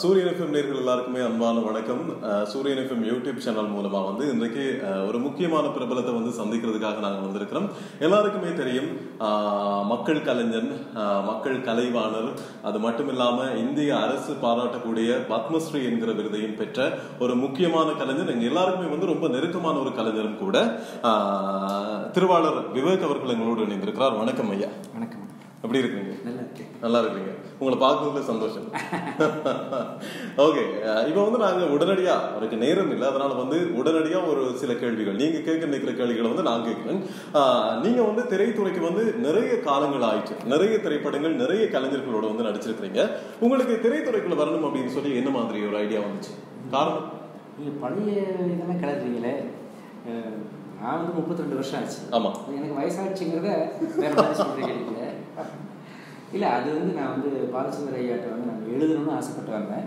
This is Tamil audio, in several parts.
சூரியன் எஃப்எம் நேர்கள் எல்லாருக்குமே அன்பான வணக்கம். சூரியன் எஃப்எம் யூடியூப் சேனல் மூலமா வந்து இன்றைக்கு ஒரு முக்கியமான பிரபலத்தை வந்து சந்திக்கிறதுக்காக நாங்கள் வந்திருக்கிறோம். எல்லாருக்குமே தெரியும் மக்கள் கலைஞன் மக்கள் கலைவாணர் அது மட்டும் இல்லாம இந்திய அரசு பாராட்டக்கூடிய பத்மஸ்ரீ என்கிற விருதையும் பெற்ற ஒரு முக்கியமான கலைஞர். எங்க எல்லாருக்குமே வந்து ரொம்ப நெருக்கமான ஒரு கலைஞரும் கூட திருவாளர் விவேக் அவர்கள் எங்களோடு இணைந்திருக்கிறார். வணக்கம் ஐயா. வணக்கம். எப்படி இருக்கீங்க நல்லா இருக்கீங்க உங்களை பார்க்கறதுல சந்தோஷம். ஓகே இப்போ வந்து நாங்க உடனடியா அவருக்கு நேரம் இல்லை. அதனால வந்து உடனடியா ஒரு சில கேள்விகள் நீங்க கேட்க நிற்கிற கேள்விகளை வந்து நான் கேட்கிறேன். ஆஹ் நீங்க வந்து திரைத்துறைக்கு வந்து நிறைய காலங்கள் ஆயிடுச்சு நிறைய திரைப்படங்கள் நிறைய கலைஞர்களோட வந்து நடிச்சிருக்கிறீங்க. உங்களுக்கு திரைத்துறைக்குள்ள வரணும் அப்படின்னு சொல்லி என்ன மாதிரி ஒரு ஐடியா வந்துச்சு? காரணம்? நீங்கள் பழைய இதெல்லாம் கிளறீங்களே. நான் வந்து முப்பத்தி ரெண்டு வருஷம் ஆச்சு. ஆமா. எனக்கு வயசாச்சுங்கிறத வேற மாதிரி இல்லை இல்லை அது வந்து நான் வந்து பாலச்சந்திர ஐயாட்ட வந்து நான் எழுதணும்னு ஆசைப்பட்டு வந்தேன்.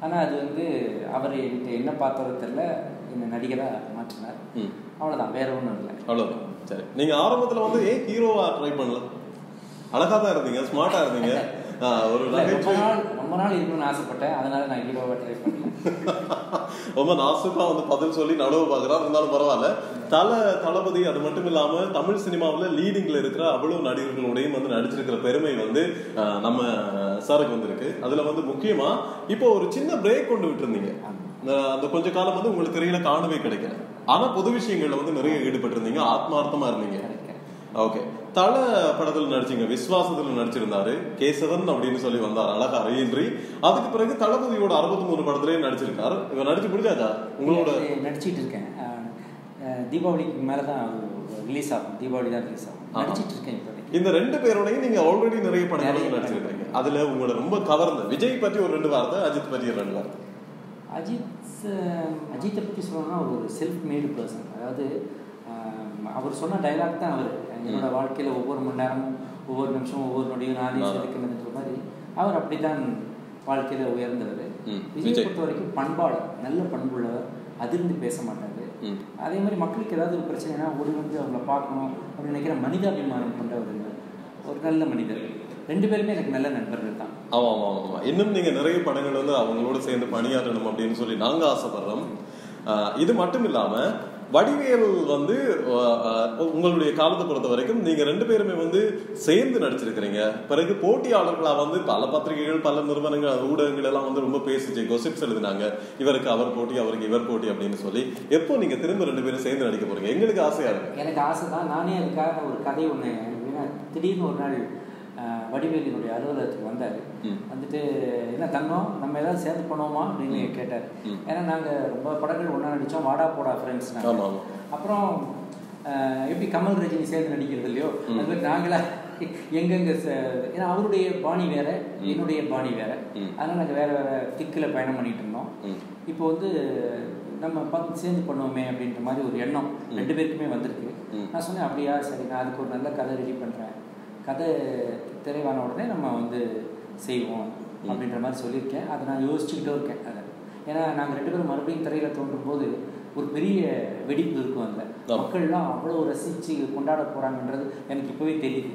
ஆனால் அது வந்து அவர் என்கிட்ட என்ன பார்த்ததோ தெரில என்னை நடிகராக மாற்றினார். அவ்வளோதான் வேற ஒன்றும் இல்லை. அவ்வளவுதான். சரி. நீங்க ஆரம்பத்துல வந்து ஏன் ஹீரோவா ட்ரை பண்ணல? அழகா தான் இருந்தீங்க ஸ்மார்ட்டா இருந்தீங்க. ஒரு ரொம்ப நாள் ரொம்ப நாள் இருக்கணும்னு ஆசைப்பட்டேன். அதனால நான் ஹீரோவாக ட்ரை பண்ணேன். ரொம்ப நாசுக்கா வந்து பதில் சொல்லி நடுவு பார்க்குறாரு இருந்தாலும் பரவாயில்ல. தல தளபதி அது மட்டும் இல்லாம தமிழ் சினிமாவுல லீடிங்ல இருக்கிற அவ்வளவு நடிகர்களோடையும் வந்து நடிச்சிருக்கிற பெருமை வந்து நம்ம சாருக்கு வந்திருக்கு. அதுல வந்து முக்கியமா இப்போ ஒரு சின்ன பிரேக் கொண்டு விட்டுருந்தீங்க. அந்த கொஞ்ச காலம் வந்து உங்களுக்கு தெரியல காணவே கிடைக்கல. ஆனா பொது விஷயங்கள்ல வந்து நிறைய ஈடுபட்டு இருந்தீங்க ஆத்மார்த்தமா இருந்தீங்க. ஓகே. தல படத்துல நடிச்சீங்க விஸ்வாசத்துல நடிச்சிருந்தாரு கேசவன் அப்படின்னு சொல்லி வந்தார் அழகா ரீன்றி அதுக்கு பிறகு தளபதியோட அறுபத்தி மூணு படத்துலயே நடிச்சிருக்காரு. இவன் நடிச்சு முடிஞ்சாச்சா? உங்களோட நடிச்சிட்டு இருக்கேன். தீபாவளிக்கு மேலே தான் ரிலீஸ் ஆகும். தீபாவளி தான் ரிலீஸ் ஆகும். நடிச்சிட்டு இருக்கேன் இப்போதைக்கு. இந்த ரெண்டு பேரோடையும் நீங்க ஆல்ரெடி நிறைய படங்கள். நடிச்சிருக்கீங்க அதுல உங்களை ரொம்ப கவர்ந்த விஜய் பத்தி ஒரு ரெண்டு வார்த்தை அஜித் ஒரு ரெண்டு வார்த்தை. அஜித் அஜித்தை பற்றி சொல்லணும்னா ஒரு செல்ஃப் மேடு பர்சன் அதாவது அவர் சொன்ன டைலாக் தான் அவர். என்னோட வாழ்க்கையில் ஒவ்வொரு மணி நேரமும் ஒவ்வொரு நிமிஷமும் ஒவ்வொரு நொடியும் நானே செதுக்கணுன்ற மாதிரி அவர் அப்படித்தான் வாழ்க்கையில் உயர்ந்தவர். விஜய். பொறுத்த வரைக்கும் பண்பாளர் நல்ல பண்புள்ளவர் அதிர்ந்து பேச மாட்டாரு. அதே மாதிரி மக்களுக்கு ஏதாவது ஒரு பிரச்சனைனா ஓடி வந்து அவங்கள பார்க்கணும் அப்படின்னு நினைக்கிற மனிதாபிமானம் கொண்ட ஒரு ஒரு நல்ல மனிதர். ரெண்டு பேருமே எனக்கு நல்ல நண்பர்கள் தான். ஆமா ஆமா ஆமா, ஆமா. இன்னும் நீங்க நிறைய படங்கள் வந்து அவங்களோட சேர்ந்து பணியாற்றணும் அப்படின்னு சொல்லி நாங்க ஆசைப்படுறோம். இது மட்டும் இல்லாம வடிவேல் வந்து உங்களுடைய காலத்தை பொறுத்த வரைக்கும் நீங்க ரெண்டு பேருமே வந்து சேர்ந்து நடிச்சிருக்கிறீங்க. பிறகு போட்டியாளர்களா வந்து பல பத்திரிகைகள் பல நிறுவனங்கள் ஊடகங்கள் எல்லாம் வந்து ரொம்ப பேசிச்சு கொசிப்ஸ் எழுதினாங்க. இவருக்கு அவர் போட்டி அவருக்கு இவர் போட்டி அப்படின்னு சொல்லி. எப்போ நீங்க திரும்ப ரெண்டு பேரும் சேர்ந்து நடிக்க போறீங்க? எங்களுக்கு ஆசையா இருக்கு. எனக்கு ஆசை தான் நானே அதுக்காக ஒரு கதை ஒன்று திடீர்னு ஒரு நாள் வடிவேலினுடைய அலுவலகத்துக்கு வந்தார். வந்துட்டு என்ன தங்கம் நம்ம ஏதாவது சேர்ந்து பண்ணுவோமா அப்படின்னு கேட்டார். ஏன்னா நாங்கள் ரொம்ப படங்கள் ஒன்றா நடித்தோம் வாடா போடா ஃப்ரெண்ட்ஸ் அப்புறம் எப்படி கமல் ரஜினி சேர்ந்து நடிக்கிறது இல்லையோ அது நாங்களா எங்கெங்க ஏன்னா அவருடைய பாணி வேற என்னுடைய பாணி வேற. அதனால நாங்கள் வேற வேற திக்கில் பயணம் பண்ணிட்டு இருந்தோம். இப்போ வந்து நம்ம பார்த்து சேர்ந்து பண்ணுவோமே அப்படின்ற மாதிரி ஒரு எண்ணம் ரெண்டு பேருக்குமே வந்திருக்கு. நான் சொன்னேன் அப்படியா சரி நான் அதுக்கு ஒரு நல்ல கதை ரெடி பண்ணுறேன் கதை திரைவான உடனே நம்ம வந்து செய்வோம் அப்படின்ற மாதிரி சொல்லியிருக்கேன். அதை நான் யோசிச்சுக்கிட்டே இருக்கேன் அதை. ஏன்னா நாங்கள் ரெண்டு பேரும் மறுபடியும் திரையில் தோன்றும் போது ஒரு பெரிய வெடிப்பு இருக்கும் அதில். மக்கள்லாம் அவ்வளோ ரசித்து கொண்டாட போகிறாங்கன்றது எனக்கு இப்போவே தெரியுது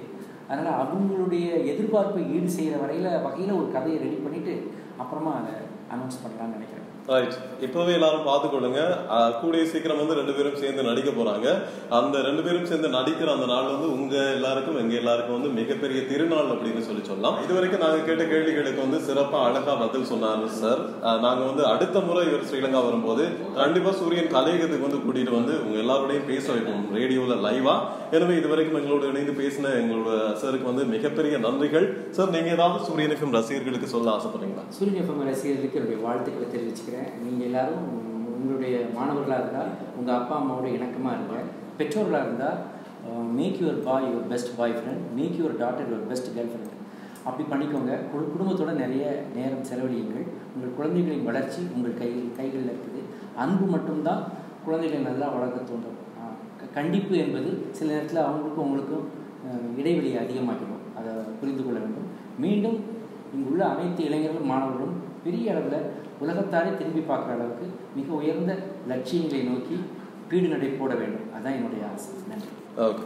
அதனால் அவங்களுடைய எதிர்பார்ப்பை ஈடு செய்கிற வரையில் வகையில் ஒரு கதையை ரெடி பண்ணிவிட்டு அப்புறமா அதை அனௌன்ஸ் பண்ணலாம்னு நினைக்கிறேன். ரைட் இப்பவே எல்லாரும் பார்த்துக்கொள்ளுங்க. கூடிய சீக்கிரம் வந்து ரெண்டு பேரும் சேர்ந்து நடிக்க போறாங்க. அந்த ரெண்டு பேரும் சேர்ந்து நடிக்கிற அந்த நாள் வந்து உங்க எல்லாருக்கும் எங்க எல்லாருக்கும் வந்து மிகப்பெரிய திருநாள் அப்படின்னு சொல்லி சொல்லலாம். இது வரைக்கும் நாங்க கேட்ட கேள்விகளுக்கு வந்து சிறப்பா அழகா பதில் சொன்னாரு சார் நாங்க வந்து அடுத்த முறை இவர் ஸ்ரீலங்கா வரும்போது கண்டிப்பா சூரியன் கலையகத்துக்கு வந்து கூட்டிட்டு வந்து உங்க எல்லாரோடையும் பேச வைப்போம் ரேடியோல லைவா. எனவே இது வரைக்கும் எங்களோட இணைந்து பேசின எங்களோட சாருக்கு வந்து மிகப்பெரிய நன்றிகள். சார் நீங்க ஏதாவது சூரியன் எஃப்எம் ரசிகர்களுக்கு சொல்ல ஆசைப்படுறீங்களா? சூரியன் எஃப்எம் ரசிகர்களுக்கு என்னுடைய வாழ்த்துக்களை தெரிவிச்சுக்கிறேன். நீங்கள் எல்லாரும் உங்களுடைய மாணவர்களாக இருந்தால் உங்கள் அப்பா அம்மாவோட இணக்கமாக இருங்க. பெற்றோர்களாக இருந்தால் make your boy your best boy friend make your daughter your best girl friend அப்படி பண்ணிக்கோங்க. குடும்பத்தோட நிறைய நேரம் செலவழியுங்கள். உங்கள் குழந்தைகளின் வளர்ச்சி உங்கள் கையில் கைகளில் இருக்குது. அன்பு மட்டும்தான் குழந்தைகளை நல்லா வளர்க்க தோன்றும் கண்டிப்பு என்பது சில நேரத்தில் அவங்களுக்கும் உங்களுக்கும் இடைவெளி இடைவெளியை அதிகமாக்கிடும். அதை புரிந்து கொள்ள வேண்டும். மீண்டும் இங்குள்ள அனைத்து இளைஞர்களும் மாணவர்களும் பெரிய அளவில் உலகத்தாரே திரும்பி பார்க்குற அளவுக்கு மிக உயர்ந்த லட்சியங்களை நோக்கி பீடு நடை போட வேண்டும். அதான் என்னுடைய ஆசை. நன்றி. ஓகே